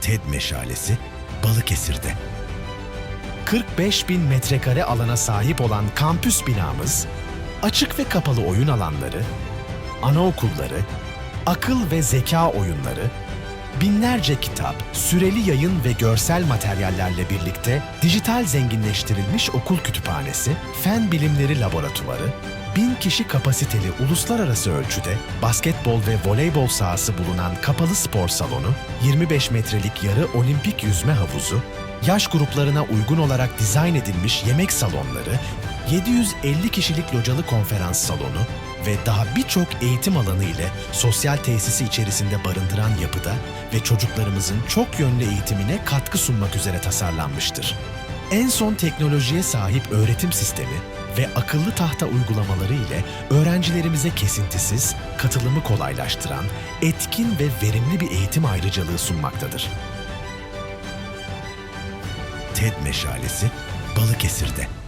TED Meşalesi Balıkesir'de. 45 bin metrekare alana sahip olan kampüs binamız, açık ve kapalı oyun alanları, anaokulları, akıl ve zeka oyunları, binlerce kitap, süreli yayın ve görsel materyallerle birlikte dijital zenginleştirilmiş okul kütüphanesi, fen bilimleri laboratuvarı, bin kişi kapasiteli uluslararası ölçüde basketbol ve voleybol sahası bulunan kapalı spor salonu, 25 metrelik yarı olimpik yüzme havuzu, yaş gruplarına uygun olarak dizayn edilmiş yemek salonları, 750 kişilik localı konferans salonu ve daha birçok eğitim alanı ile sosyal tesisi içerisinde barındıran yapıda ve çocuklarımızın çok yönlü eğitimine katkı sunmak üzere tasarlanmıştır. En son teknolojiye sahip öğretim sistemi ve akıllı tahta uygulamaları ile öğrencilerimize kesintisiz, katılımı kolaylaştıran, etkin ve verimli bir eğitim ayrıcalığı sunmaktadır. TED Meşalesi Balıkesir'de.